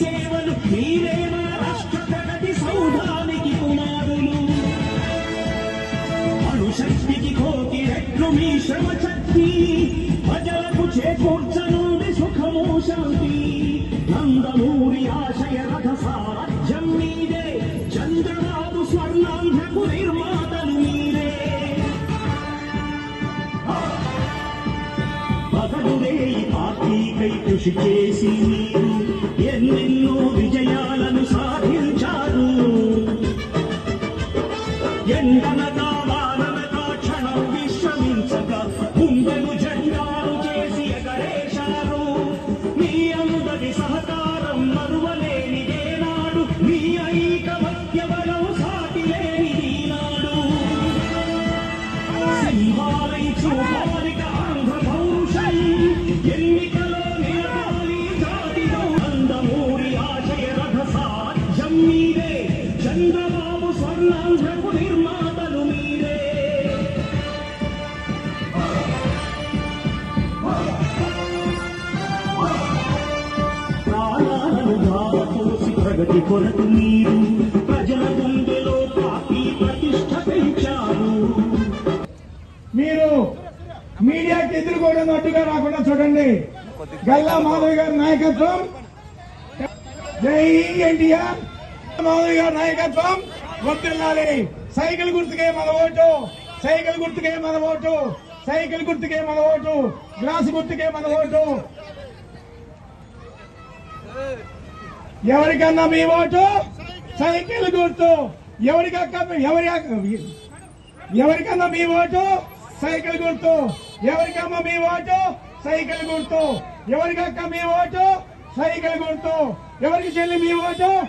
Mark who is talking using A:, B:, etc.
A: సేవలు మీరే మన రాష్ట్ర ప్రగతి సౌధానికి పునాదులు అణుశక్తికి కోటి రెట్లు మీ శ్రమ శక్తి ప్రజలకు చేకూర్చనుడి సుఖము శాంతి. నందమూరి ఆశయ రథ సారథ్యం మీదే చంద్రబాబు స్వర్ణాంధ్రకు నిర్మాతలు మీరే. పదవుడే ఈ పార్టీకై కృషి చేసి మీరు. ఎండనగా వాననగా క్షణం విశ్రమించక గుండెలు జెండాలు చేసి ఎగరేశారు. మీ అందరి సహకారం మరువలేనిదే నాడు మీ ఐకమత్యబలం సాటి లేనిది సింహాలై చూపాలిక ఆంధ్ర పౌరుషం కొరకు మీరు ప్రజల గుండెలో ప్రతిష్ట పెంచారు.
B: మీరు మీడియాకి ఎదుర్కోవడం రాకుండా చూడండి. గల్లా మాధవ్ గారి నాయకత్వం. జై ఎన్టీఆర్. మాధవ్ గారి నాయకత్వం. వర్తిల్లాలి సైకిల్ గుర్తుకే మన ఓటు. సైకిల్ గుర్తుకే మన ఓటు. సైకిల్ గుర్తుకే మన ఓటు. గ్లాస్ గుర్తుకే మన ఓటు. ఎవరికన్నా మీ ఓటు? సైకిల్ గుర్తు. ఎవరికక్క ఎవరి ఎవరికన్నా మీ ఓటు? సైకిల్ గుర్తు. ఎవరికమ్మా మీ ఓటు? సైకిల్ గుర్తు. ఎవరికక్క మీ ఓటు? సైకిల్ గుర్తు. ఎవరికి చెల్లి మీ ఓటు?